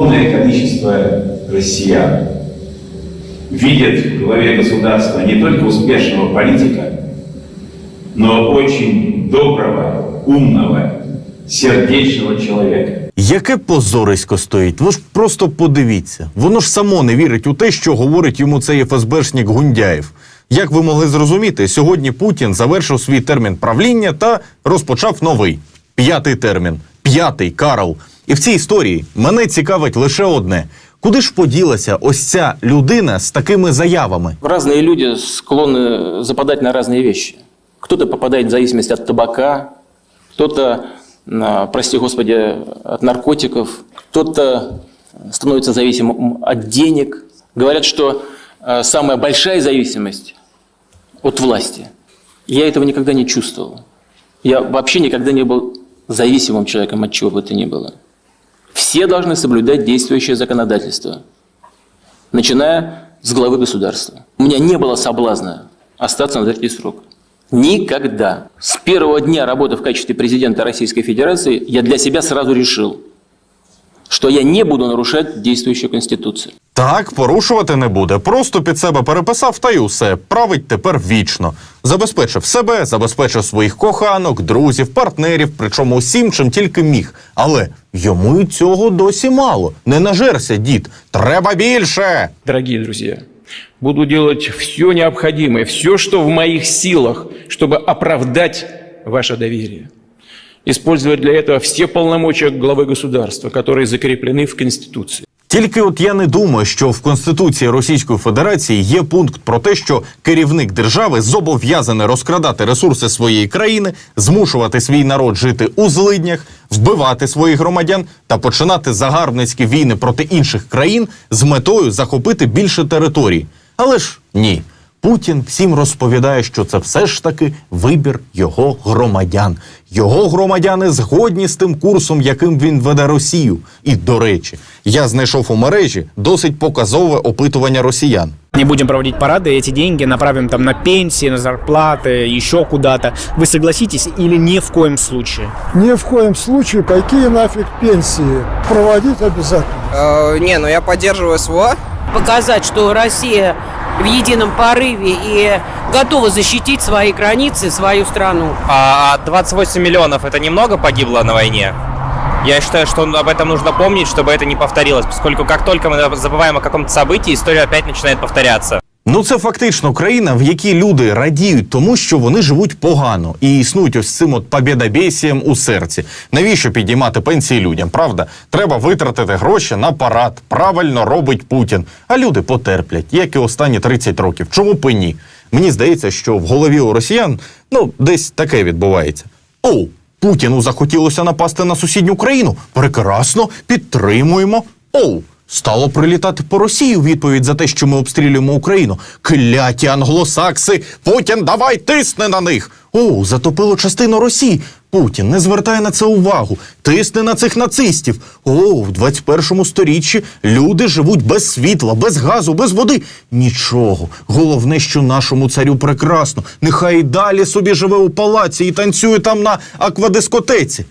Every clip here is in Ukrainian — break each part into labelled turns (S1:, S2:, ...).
S1: Огромное количество россиян видят в главе государства не только успешного политика, но очень доброго, умного, сердечного человека.
S2: Яке позорисько стоїть? Ви ж просто подивіться. Воно ж само не вірить у те, що говорить йому цей ФСБшник Гундяєв. Як ви могли зрозуміти, сьогодні Путін завершив свій термін правління та розпочав новий п'ятий термін. П'ятий Карл. І в цій історії мене цікавить лише одне: куди ж поділася ось ця людина з такими заявами?
S3: Разные люди склонны западать на разные вещи. Кто-то попадает в зависимость от табака, кто-то, а, прости господи, от наркотиков, кто-то становится зависимым от денег. Говорят, что а, самая большая зависимость от власти. Я этого никогда не чувствовал. Я вообще никогда не был зависимым человеком от чего бы то ни было. Все должны соблюдать действующее законодательство начиная с главы государства. У меня не было соблазна остаться на третий срок. Никогда. С первого дня работы в качестве президента Российской Федерации я для себя сразу решил, что я не буду нарушать действующую Конституцию.
S2: Так, порушувати не буде. Просто під себе переписав та й усе. Править тепер вічно. Забезпечив себе, забезпечив своїх коханок, друзів, партнерів, причому усім, чим тільки міг. Але йому й цього досі мало. Не нажерся, дід. Треба більше.
S4: Дорогие друзья, буду делать все необходимое, все, что в моих силах, чтобы оправдать ваше доверие. Использовать для этого все полномочия главы государства, которые закреплены в Конституции.
S2: Тільки от я не думаю, що в Конституції Російської Федерації є пункт про те, що керівник держави зобов'язаний розкрадати ресурси своєї країни, змушувати свій народ жити у злиднях, вбивати своїх громадян та починати загарбницькі війни проти інших країн з метою захопити більше територій. Але ж ні. Путін всім розповідає, що це все ж таки вибір його громадян. Його громадяни згодні з тим курсом, яким він веде Росію. І до речі, я знайшов у мережі досить показове опитування росіян.
S5: Не будем проводить парады, эти деньги направим там на пенсии, на зарплаты, еще куда-то. Вы согласитесь или ни в коем случае?
S6: Ни в коем случае какие нафиг пенсии. Проводить обязательно.
S7: Э, не, ну я поддерживаю СВО.
S8: показать, что Россия в едином порыве и готова защитить свои границы, свою страну.
S9: А 28 миллионов это немного погибло на войне? Я считаю, что об этом нужно помнить, чтобы это не повторилось, поскольку как только мы забываем о каком-то событии, история опять начинает повторяться.
S2: Ну, це фактично країна, в якій люди радіють тому, що вони живуть погано і існують ось цим от побєдобєсієм у серці. Навіщо підіймати пенсії людям? Правда, треба витратити гроші на парад. Правильно робить Путін. А люди потерплять, як і останні 30 років. Чому б і ні? Мені здається, що в голові у росіян ну десь таке відбувається. О, Путіну захотілося напасти на сусідню країну. Прекрасно, підтримуємо. Оу. Стало прилітати по Росії у відповідь за те, що ми обстрілюємо Україну. Кляті англосакси! Путін, давай тисни на них! О, затопило частину Росії. Путін не звертає на це увагу. Тисне на цих нацистів. О, в 21 сторіччі люди живуть без світла, без газу, без води. Нічого. Головне, що нашому царю прекрасно. Нехай і далі собі живе у палаці і танцює там на аквадискотеці.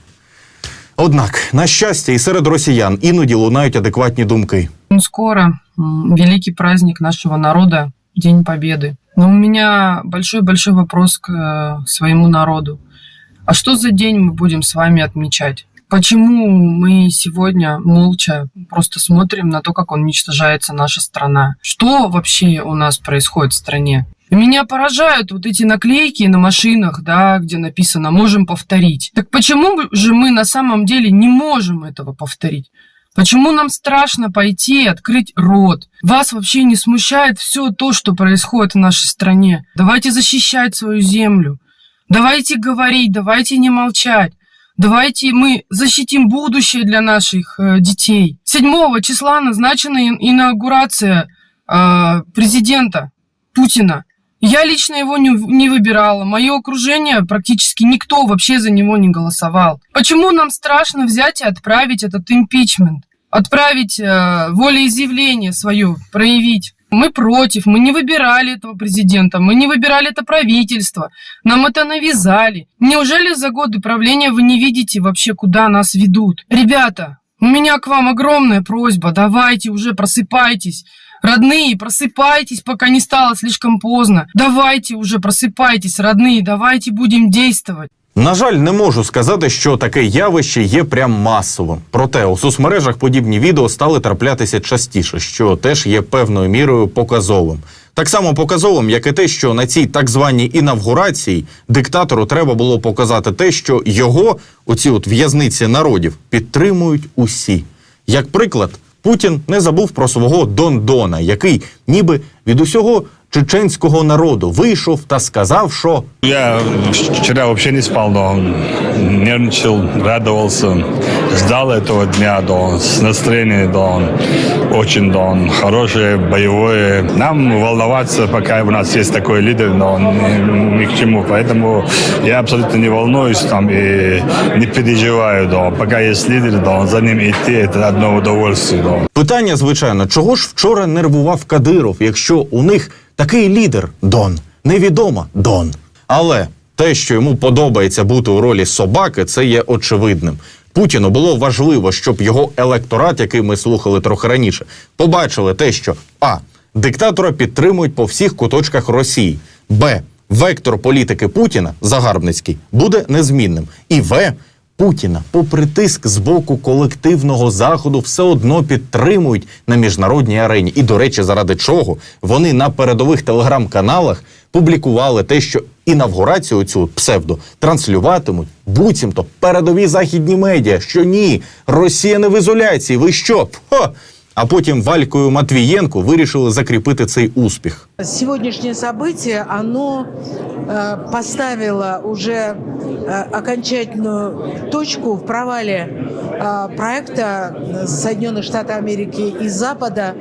S2: Однак, на щастя, і серед росіян іноді лунають адекватні думки.
S10: Ну, Скоро м, великий праздник нашего народа, День Победы. Но у меня большой-большой вопрос к э, своему народу. А что за день мы будем с вами отмечать? Почему мы сегодня молча просто смотрим на то, как уничтожается наша страна? Что вообще у нас происходит в стране? Меня поражают вот эти наклейки на машинах, да, где написано «можем повторить». Так почему же мы на самом деле не можем этого повторить? Почему нам страшно пойти и открыть рот? Вас вообще не смущает все то, что происходит в нашей стране? Давайте защищать свою землю. Давайте говорить, давайте не молчать. Давайте мы защитим будущее для наших э, детей. 7 числа назначена ин- инаугурация э, президента Путина. Я лично его не, не выбирала. Мое окружение практически никто вообще за него не голосовал. Почему нам страшно взять и отправить этот импичмент? Отправить э, волеизъявление свое, проявить. Мы против, мы не выбирали этого президента, мы не выбирали это правительство, нам это навязали. Неужели за годы правления вы не видите вообще, куда нас ведут? Ребята, У меня к вам огромная просьба. Давайте уже просыпайтесь. Родные, просыпайтесь, пока не стало слишком поздно. Давайте уже просыпайтесь, родные, давайте будем действовать.
S2: На жаль, не можу сказати, що таке явище є прям масовим. Проте у соцмережах подібні відео стали траплятися частіше, що теж є певною мірою показовим. Так само показовим, як і те, що на цій так званій інавгурації диктатору треба було показати те, що його, оці от в'язниці народів, підтримують усі. Як приклад, Путін не забув про свого Дондона, який ніби від усього чеченського народу вийшов та сказав, що
S11: Я вчера вообще не спал, но нервничал, радовался, ждал этого дня, да, он с настроением, да, он очень, да, он хорошее, боевое. Нам волноваться, пока у нас есть такой лидер, но он ни, ни к чему, поэтому я абсолютно не волнуюсь там и не переживаю, да, пока есть лидер, да, за ним идти, это одно удовольствие, да.
S2: Питання, звичайно, чого ж вчора нервував Кадиров, якщо у них такий лідер Дон, невідомо Дон. Але те, що йому подобається бути у ролі собаки, це є очевидним. Путіну було важливо, щоб його електорат, який ми слухали трохи раніше, побачили те, що а диктатора підтримують по всіх куточках Росії, б вектор політики Путіна загарбницький буде незмінним, і в Путіна, попри тиск з боку колективного заходу, все одно підтримують на міжнародній арені. І, до речі, заради чого вони на передових телеграм-каналах публікували те, що інавгурацію цю псевдо транслюватимуть буцімто передові західні медіа. Що ні, Росія не в ізоляції. Ви що? Хо! А потім Валькою Матвієнко вирішили закріпити цей успіх.
S8: Сегодняшнее событие, оно э, поставило уже э, окончательную точку в провале э, проекта Соединенных Штатов Америки и Запада,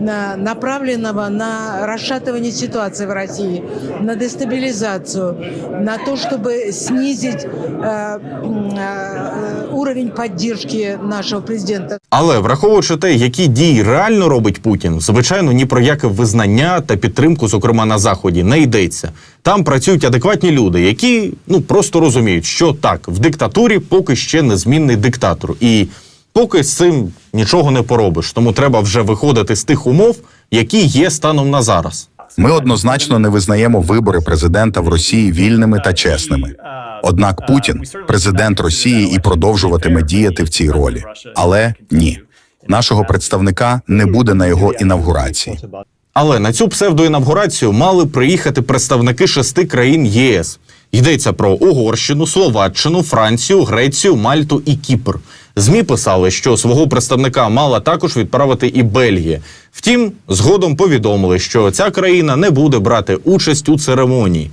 S8: на- направленного на расшатывание ситуации в России, на дестабилизацию, на то, чтобы снизить э, м, э, уровень поддержки нашего президента.
S2: Але враховуючи те, які дії реально робить Путін, звичайно, ні про яке визнання та підтримку, зокрема на заході, не йдеться. Там працюють адекватні люди, які ну просто розуміють, що так в диктатурі поки ще незмінний диктатор, і поки з цим нічого не поробиш. Тому треба вже виходити з тих умов, які є станом на зараз.
S12: Ми однозначно не визнаємо вибори президента в Росії вільними та чесними. Однак Путін президент Росії і продовжуватиме діяти в цій ролі. Але ні, нашого представника не буде на його інавгурації.
S2: Але на цю псевдоінавгурацію мали приїхати представники шести країн ЄС. Йдеться про Угорщину, Словаччину, Францію, Грецію, Мальту і Кіпр. ЗМІ писали, що свого представника мала також відправити і Бельгія. Втім, згодом повідомили, що ця країна не буде брати участь у церемонії.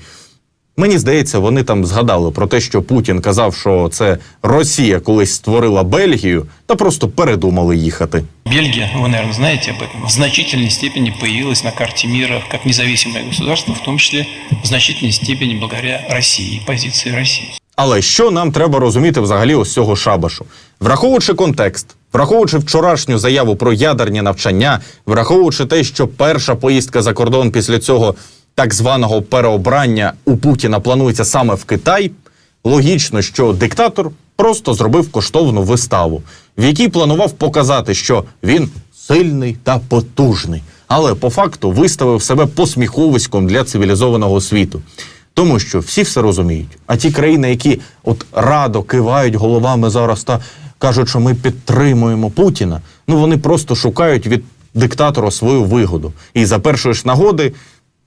S2: Мені здається, вони там згадали про те, що Путін казав, що це Росія колись створила Бельгію, та просто передумали їхати.
S4: Бельгия, вы, наверное, знаете в значительной степени появилась на карте мира как независимое государство, в том числе в значительной степени благодаря России, позиции России.
S2: Але що нам треба розуміти взагалі ось цього шабашу? Враховуючи контекст, враховуючи вчорашню заяву про ядерні навчання, враховуючи те, що перша поїздка за кордон після цього так званого переобрання у Путіна планується саме в Китай, логічно, що диктатор просто зробив коштовну виставу, в якій планував показати, що він сильний та потужний, але по факту виставив себе посміховиськом для цивілізованого світу. Тому що всі все розуміють. А ті країни, які от радо кивають головами зараз та кажуть, що ми підтримуємо Путіна, ну вони просто шукають від диктатора свою вигоду. І за першої ж нагоди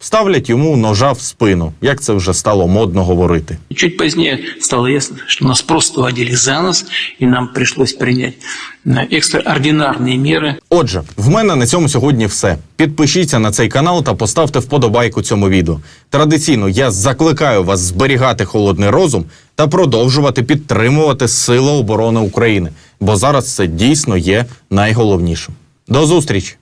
S2: ставлять йому ножа в спину, як це вже стало модно говорити.
S4: Чуть позднее стало ясно, что нас просто водили за нос, и нам пришлось принять э, экстраординарные меры
S2: Отже, в мене на цьому сьогодні все. Підпишіться на цей канал та поставте вподобайку цьому відео. Традиційно я закликаю вас зберігати холодний розум та продовжувати підтримувати Сили оборони України, бо зараз це дійсно є найголовнішим. До зустрічі!